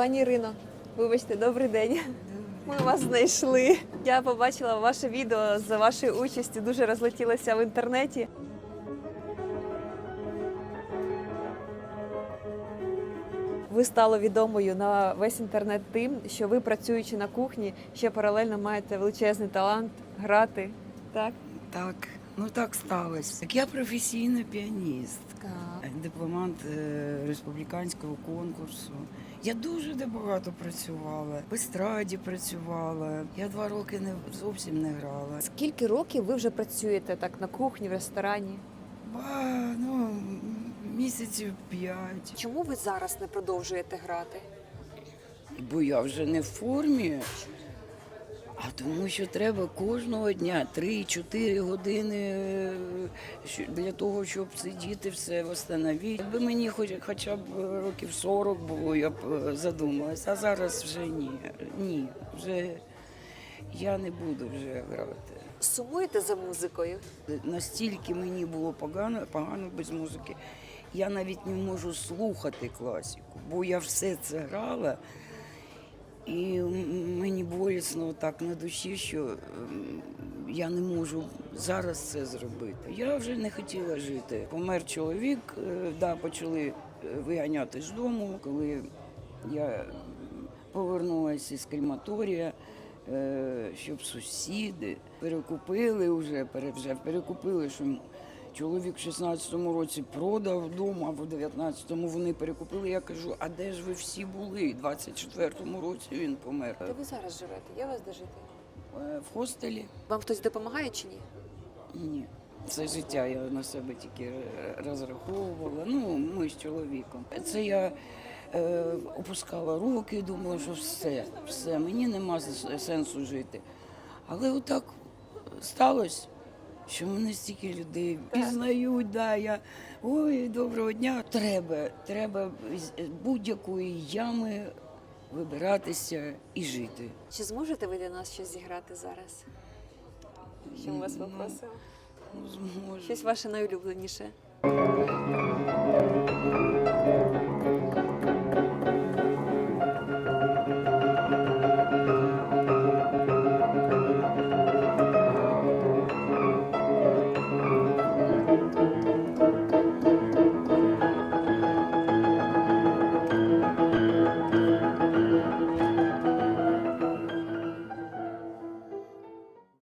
Пані Ірино, вибачте, добрий день. Ми вас знайшли. Я побачила ваше відео з вашою участю, дуже розлетілося в інтернеті. Ви стали відомою на весь інтернет тим, що ви, працюючи на кухні, ще паралельно маєте величезний талант грати. Так? Так, ну так сталося. Так я професійна піаністка, дипломант е, республіканського конкурсу. Я дуже багато працювала. В естраді працювала. Я два роки не зовсім не грала. Скільки років ви вже працюєте так на кухні, в ресторані? Ба, ну, місяців п'ять. Чому ви зараз не продовжуєте грати? Бо я вже не в формі. А тому що треба кожного дня 3-4 години е, для того, щоб сидіти все встановити. Якби мені хоч, хоча б років 40 було, я б е, задумалась. А зараз вже ні. Ні, вже я не буду вже грати. Сумуєте за музикою? Настільки мені було погано, погано без музики. Я навіть не можу слухати класику, бо я все це грала. І мені болісно так на душі, що ем, я не можу зараз це зробити. Я вже не хотіла жити. Помер чоловік, е, да, почали е, виганяти з дому, коли я повернулася з крематорія, е, щоб сусіди перекупили вже, вже перекупили, що чоловік в 16-му році продав дом, а в 19-му вони перекупили. Я кажу, а де ж ви всі були? В 24-му році він помер. Де ви зараз живете? У вас де жити? Е, В хостелі? Вам хтось допомагає чи ні? Ні. Все життя я на себе тільки е, розраховувала. Ну, ми з чоловіком. Це я е, опускала руки, думала, що все, все, мені нема сенсу жити. Але отак сталося, що мене стільки людей пізнають, да, я ой, доброго дня. Треба, треба з будь-якої ями вибиратися і жити. Чи зможете ви для нас щось зіграти зараз? Що ми вас попросили? попросимо? Ну, зможу. Щось ваше найулюбленіше.